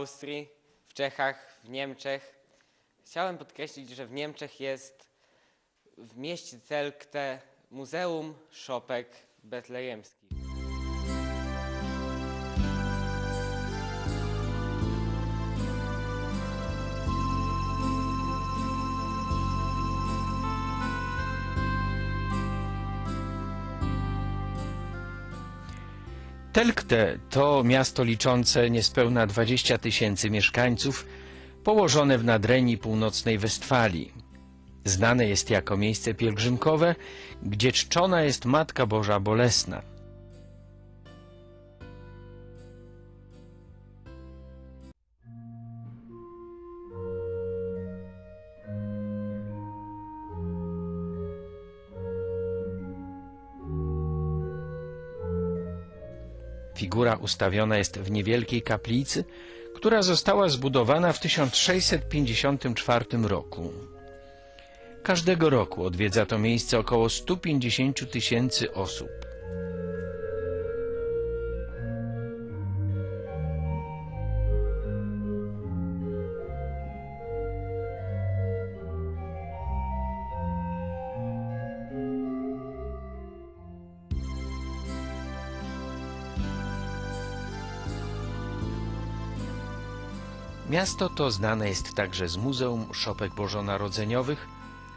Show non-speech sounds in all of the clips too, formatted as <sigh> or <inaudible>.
Austrii, w Czechach, w Niemczech. Chciałem podkreślić, że w Niemczech jest w mieście Telkte Muzeum Szopek Betlejemskich. Telkte to miasto liczące niespełna 20 tysięcy mieszkańców, położone w nadrenii północnej Westfalii. Znane jest jako miejsce pielgrzymkowe, gdzie czczona jest Matka Boża Bolesna. Figura ustawiona jest w niewielkiej kaplicy, która została zbudowana w 1654 roku. Każdego roku odwiedza to miejsce około 150 tysięcy osób. Miasto to znane jest także z Muzeum Szopek Bożonarodzeniowych,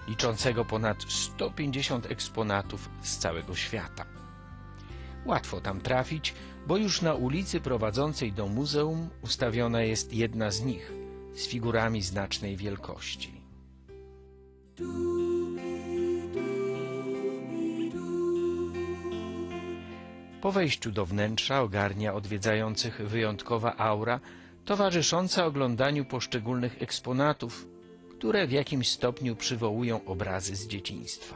liczącego ponad 150 eksponatów z całego świata. Łatwo tam trafić, bo już na ulicy prowadzącej do muzeum ustawiona jest jedna z nich z figurami znacznej wielkości. Po wejściu do wnętrza ogarnia odwiedzających wyjątkowa aura, towarzysząca oglądaniu poszczególnych eksponatów, które w jakimś stopniu przywołują obrazy z dzieciństwa.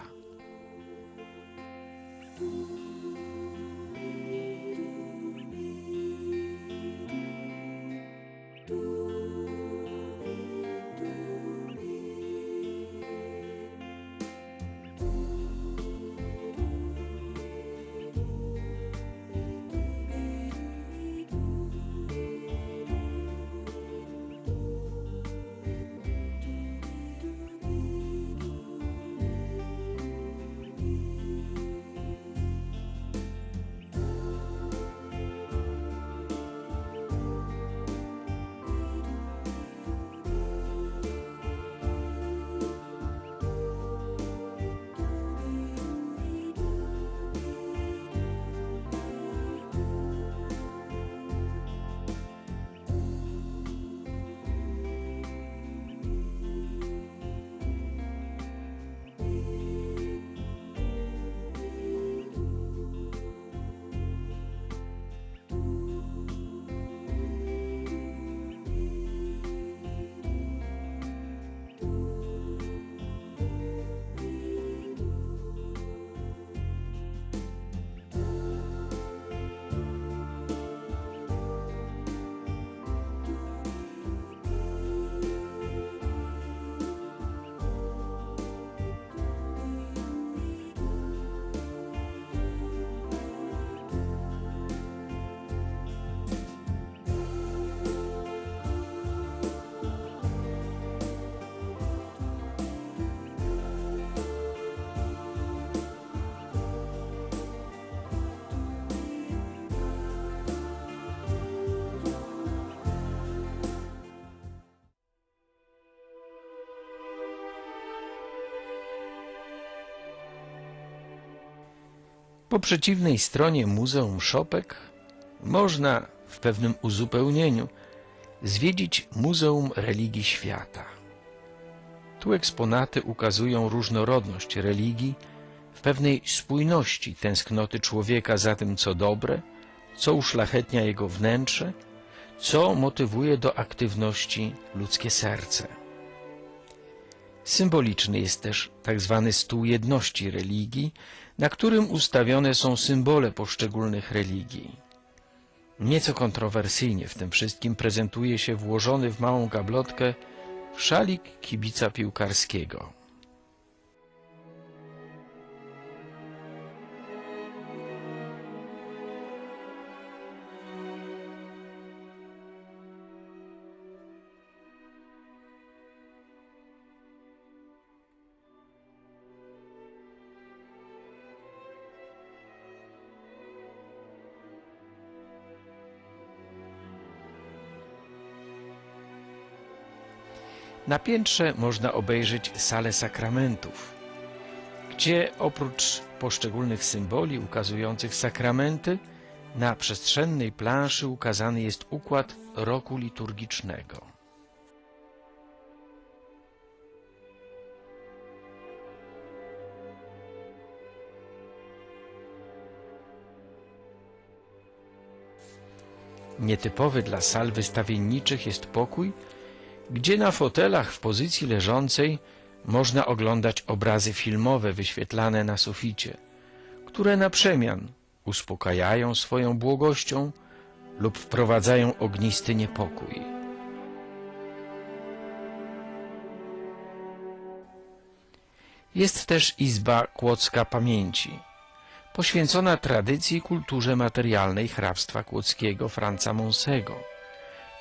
Po przeciwnej stronie Muzeum Szopek można w pewnym uzupełnieniu zwiedzić Muzeum Religii Świata. Tu eksponaty ukazują różnorodność religii w pewnej spójności tęsknoty człowieka za tym, co dobre, co uszlachetnia jego wnętrze, co motywuje do aktywności ludzkie serce. Symboliczny jest też tak zwany stół jedności religii, na którym ustawione są symbole poszczególnych religii. Nieco kontrowersyjnie w tym wszystkim prezentuje się włożony w małą gablotkę szalik kibica piłkarskiego. Na piętrze można obejrzeć salę sakramentów, gdzie oprócz poszczególnych symboli ukazujących sakramenty, na przestrzennej planszy ukazany jest układ roku liturgicznego. Nietypowy dla sal wystawienniczych jest pokój, gdzie na fotelach w pozycji leżącej można oglądać obrazy filmowe wyświetlane na suficie, które na przemian uspokajają swoją błogością lub wprowadzają ognisty niepokój. Jest też Izba Kłodzka Pamięci, poświęcona tradycji i kulturze materialnej hrabstwa kłodzkiego Franca Monsego,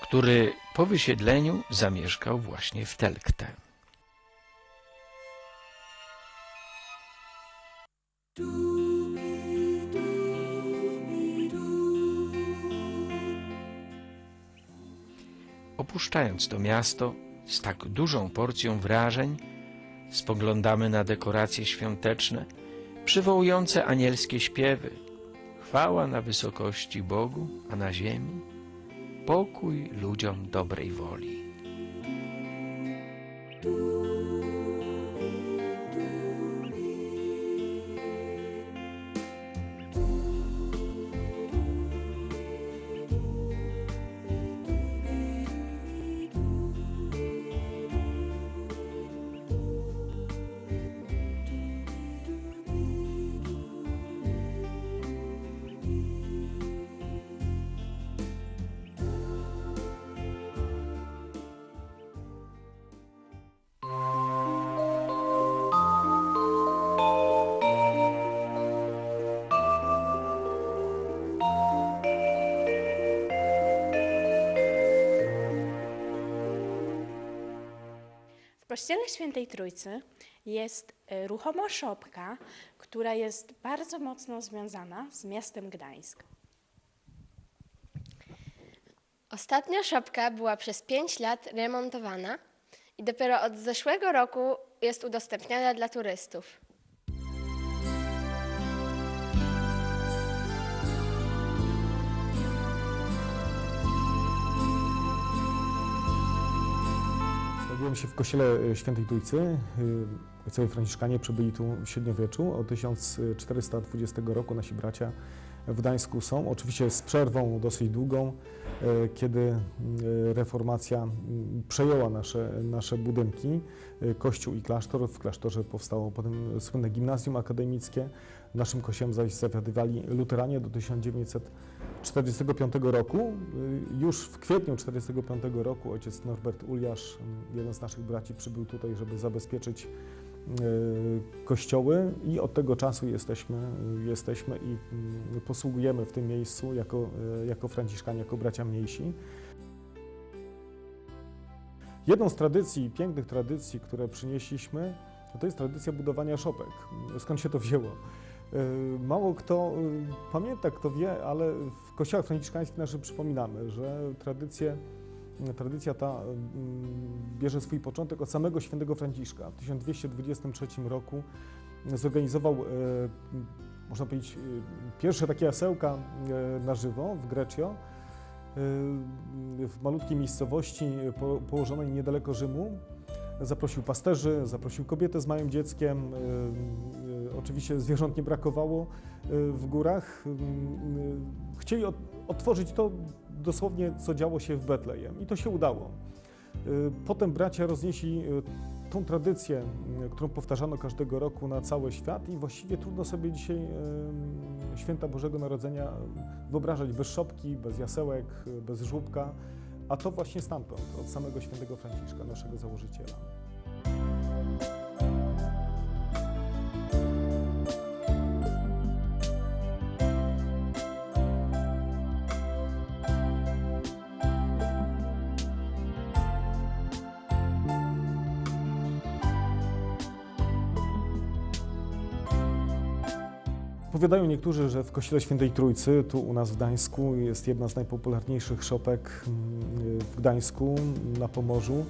który po wysiedleniu zamieszkał właśnie w Telkte. Opuszczając to miasto z tak dużą porcją wrażeń, spoglądamy na dekoracje świąteczne, przywołujące anielskie śpiewy. Chwała na wysokości Bogu, a na ziemi pokój ludziom dobrej woli. Kościele Świętej Trójcy jest e, ruchoma szopka, która jest bardzo mocno związana z miastem Gdańsk. Ostatnia szopka była przez 5 lat remontowana i dopiero od zeszłego roku jest udostępniana dla turystów. Znajduję się w kościele e, Świętej Trójcy. Y, Ojcowie Franciszkanie przybyli tu w średniowieczu. Od 1420 roku nasi bracia w Gdańsku są. Oczywiście z przerwą dosyć długą, e, kiedy e, reformacja przejęła nasze, nasze budynki, e, kościół i klasztor. W klasztorze powstało potem słynne gimnazjum akademickie. Naszym kościołem zaś zawiadywali luteranie do 1945 roku. Y, Już w kwietniu 1945 roku ojciec Norbert Uliasz, y, jeden z naszych braci, przybył tutaj, żeby zabezpieczyć y, kościoły i od tego czasu jesteśmy, jesteśmy i y, posługujemy w tym miejscu jako, y, jako franciszkanie, jako bracia mniejsi. Jedną z tradycji, pięknych tradycji, które przynieśliśmy, to jest tradycja budowania szopek. Skąd się to wzięło? Y, Mało kto y, pamięta, kto wie, ale w kościołach franciszkańskich naszych przypominamy, że tradycje, tradycja ta y, bierze swój początek od samego świętego Franciszka. W 1223 roku zorganizował, y, można powiedzieć, pierwsze takie jasełka y, na żywo w Greccio, y, w malutkiej miejscowości po- położonej niedaleko Rzymu. Zaprosił pasterzy, zaprosił kobietę z małym dzieckiem. Oczywiście zwierząt nie brakowało y, w górach. Y, y, Chcieli ot- otworzyć to dosłownie, co działo się w Betlejem i to się udało. Potem bracia roznieśli tą tradycję, którą powtarzano każdego roku na cały świat i właściwie trudno sobie dzisiaj święta Bożego Narodzenia wyobrażać bez szopki, bez jasełek, bez żłóbka, a to właśnie stamtąd, od samego świętego Franciszka, naszego założyciela. Powiadają niektórzy, że w Kościele Świętej Trójcy, tu u nas w Gdańsku, jest jedna z najpopularniejszych szopek mm, w Gdańsku, na Pomorzu.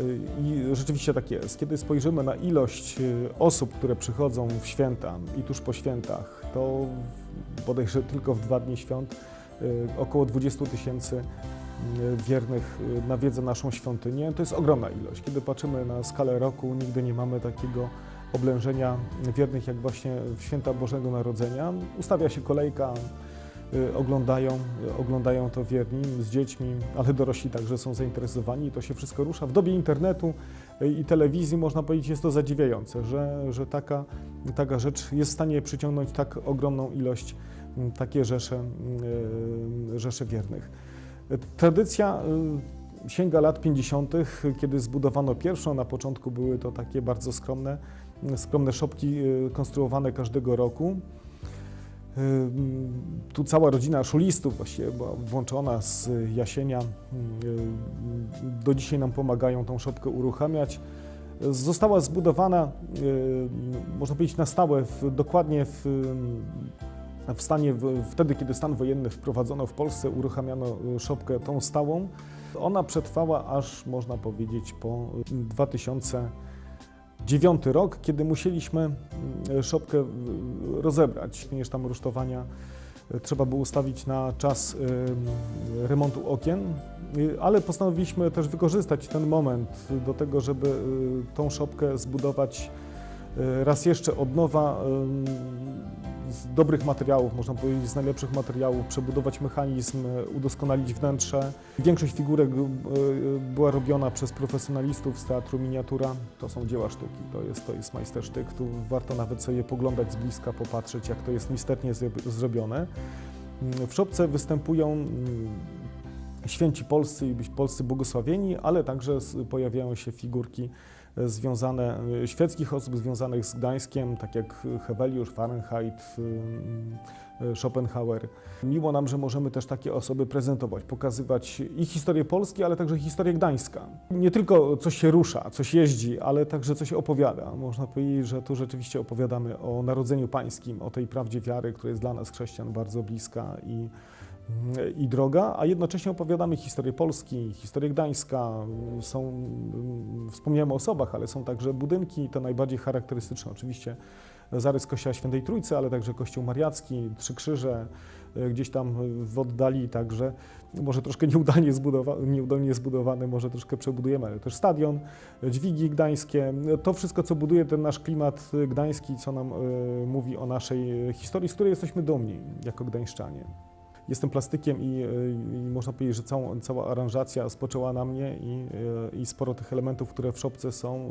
Y, I rzeczywiście tak jest. Kiedy spojrzymy na ilość y, osób, które przychodzą w święta i tuż po świętach, to bodajże tylko w dwa dni świąt y, około 20 tysięcy wiernych nawiedza naszą świątynię. To jest ogromna ilość. Kiedy patrzymy na skalę roku, nigdy nie mamy takiego oblężenia wiernych jak właśnie w święta Bożego Narodzenia. Ustawia się kolejka, y, oglądają, y, oglądają to wierni z dziećmi, ale dorośli także są zainteresowani i to się wszystko rusza. W dobie internetu y, i telewizji można powiedzieć jest to zadziwiające, że, że taka, taka rzecz jest w stanie przyciągnąć tak ogromną ilość, y, takie rzesze, y, rzesze wiernych. Tradycja sięga lat 50., kiedy zbudowano pierwszą. Na początku były to takie bardzo skromne, skromne szopki y, konstruowane każdego roku. Y, Tu cała rodzina szulistów właściwie była włączona z Jasienia. Y, Do dzisiaj nam pomagają tą szopkę uruchamiać. Została zbudowana, można powiedzieć, na stałe, w, dokładnie w, w stanie, w, wtedy kiedy stan wojenny wprowadzono w Polsce, uruchamiano szopkę tą stałą. Ona przetrwała aż, można powiedzieć, po 2009 rok, kiedy musieliśmy y, szopkę rozebrać, ponieważ tam rusztowania y, trzeba było ustawić na czas y, remontu okien, Y, ale postanowiliśmy też wykorzystać ten moment do tego, żeby tą szopkę zbudować raz jeszcze od nowa z dobrych materiałów, można powiedzieć z najlepszych materiałów, przebudować mechanizm, udoskonalić wnętrze. Większość figurek y, y, była robiona przez profesjonalistów z teatru miniatura. To są dzieła sztuki, to jest, to jest majstersztyk. Tu warto nawet sobie poglądać z bliska, popatrzeć jak to jest misternie zro- zrobione. Mm, W szopce występują mm, święci polscy i polscy błogosławieni, ale także pojawiają się figurki związane, e, świeckich osób związanych z Gdańskiem, tak jak Heweliusz, Fahrenheit, y, y, Schopenhauer. Miło nam, że możemy też takie osoby prezentować, pokazywać ich historię Polski, ale także historię Gdańska. Nie tylko coś się rusza, coś jeździ, ale także coś opowiada. Można powiedzieć, że tu rzeczywiście opowiadamy o Narodzeniu Pańskim, o tej prawdzie wiary, która jest dla nas chrześcijan bardzo bliska i i droga, a jednocześnie opowiadamy historię Polski, historię Gdańska. Są, mm, wspomniałem o osobach, ale są także budynki, te najbardziej charakterystyczne oczywiście zarys Kościoła Świętej Trójcy, ale także Kościół Mariacki, Trzy Krzyże, e, gdzieś tam w oddali także, może troszkę nieudolnie, zbudowa nieudolnie zbudowany, może troszkę przebudujemy, ale też stadion, dźwigi gdańskie, to wszystko, co buduje ten nasz klimat gdański, co nam e, mówi o naszej historii, z której jesteśmy dumni jako gdańszczanie. Jestem plastykiem i, y, i można powiedzieć, że całą, cała aranżacja spoczęła na mnie i, y, i sporo tych elementów, które w szopce są,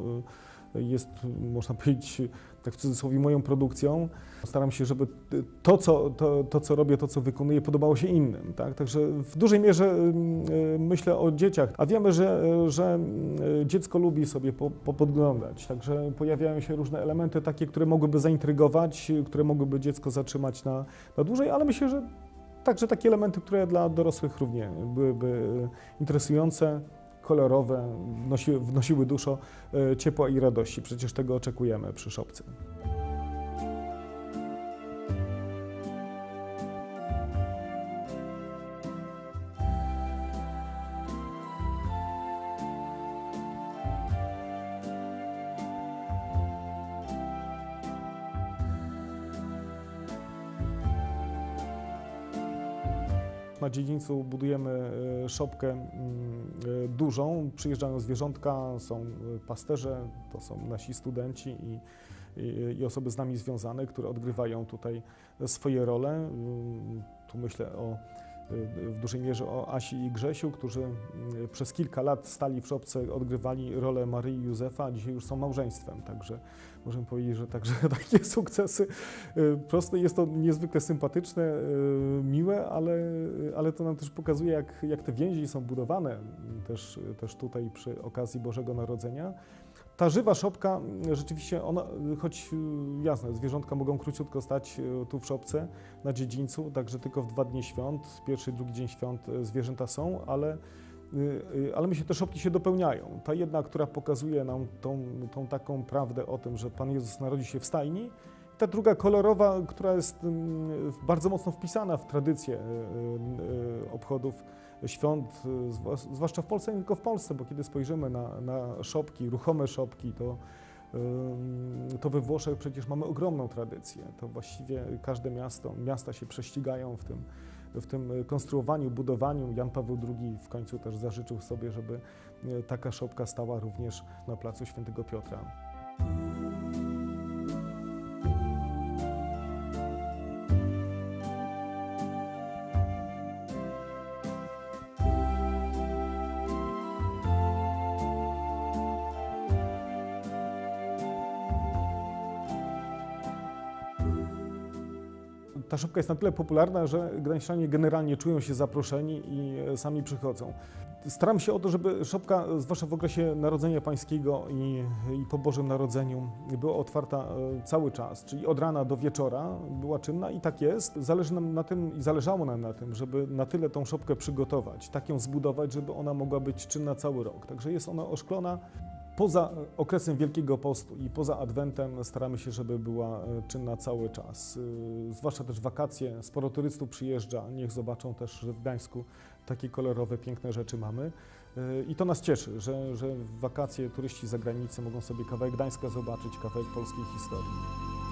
y, jest, można powiedzieć, tak w cudzysłowie, moją produkcją. Staram się, żeby to co, to, to, co robię, to, co wykonuję, podobało się innym. Tak? Także w dużej mierze y, myślę o dzieciach, a wiemy, że, że y, dziecko lubi sobie po, popodglądać. Także pojawiają się różne elementy takie, które mogłyby zaintrygować, które mogłyby dziecko zatrzymać na, na dłużej, ale myślę, że Także takie elementy, które dla dorosłych równie byłyby interesujące, kolorowe, wnosiły, wnosiły dużo e, ciepła i radości. Przecież tego oczekujemy przy szopce. Na dziedzińcu budujemy e, szopkę mm, e, dużą. Przyjeżdżają zwierzątka, są e, pasterze, to są nasi studenci i, i, i osoby z nami związane, które odgrywają tutaj swoje role. Mm, Tu myślę o, w dużej mierze o Asi i Grzesiu, którzy mm, przez kilka lat stali w szopce, odgrywali rolę Maryi i Józefa, a dzisiaj już są małżeństwem. Także możemy powiedzieć, że także <laughs> takie sukcesy y, proste. Jest to niezwykle sympatyczne, y, miłe, ale, ale to nam też pokazuje, jak, jak te więzi są budowane też, też tutaj przy okazji Bożego Narodzenia. Ta żywa szopka, y, rzeczywiście, ona, y, choć y, jasne, zwierzątka mogą króciutko stać y, tu w szopce na dziedzińcu, także tylko w dwa dni świąt, pierwszy i drugi dzień świąt zwierzęta są, ale, ale myślę, te szopki się dopełniają. Ta jedna, która pokazuje nam tą, tą taką prawdę o tym, że Pan Jezus narodzi się w stajni, ta druga kolorowa, która jest mm, bardzo mocno wpisana w tradycję obchodów świąt, y, zwłaszcza w Polsce, nie tylko w Polsce, bo kiedy spojrzymy na, na szopki, ruchome szopki, to, to we Włoszech przecież mamy ogromną tradycję. To właściwie każde miasto, miasta się prześcigają w tym, w tym konstruowaniu, budowaniu. Jan Paweł II w końcu też zażyczył sobie, żeby y, taka szopka stała również na placu Świętego Piotra. Ta szopka jest na tyle popularna, że gdańszczanie generalnie czują się zaproszeni i e, sami przychodzą. Staram się o to, żeby szopka, zwłaszcza w okresie Narodzenia Pańskiego i, i po Bożym Narodzeniu, była otwarta e, cały czas, czyli od rana do wieczora była czynna i tak jest. Zależy nam na tym i zależało nam na tym, żeby na tyle tą szopkę przygotować, tak ją zbudować, żeby ona mogła być czynna cały rok. Także jest ona oszklona. Poza okresem Wielkiego Postu i poza Adwentem staramy się, żeby była e, czynna cały czas. Y, Zwłaszcza też wakacje, sporo turystów przyjeżdża, niech zobaczą też, że w Gdańsku takie kolorowe, piękne rzeczy mamy. I to nas cieszy, że, że wakacje turyści z zagranicy mogą sobie kawałek Gdańska zobaczyć, kawałek polskiej historii.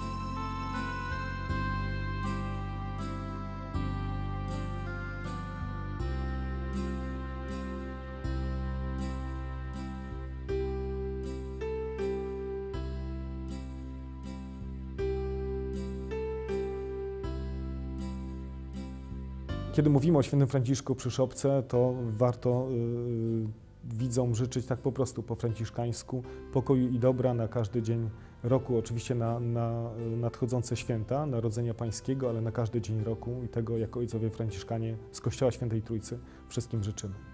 Kiedy mówimy o świętym Franciszku przy szopce, to warto y, widzom życzyć tak po prostu po franciszkańsku pokoju i dobra na każdy dzień roku, oczywiście na, na nadchodzące święta Narodzenia Pańskiego, ale na każdy dzień roku i tego jako ojcowie franciszkanie z Kościoła Świętej Trójcy wszystkim życzymy.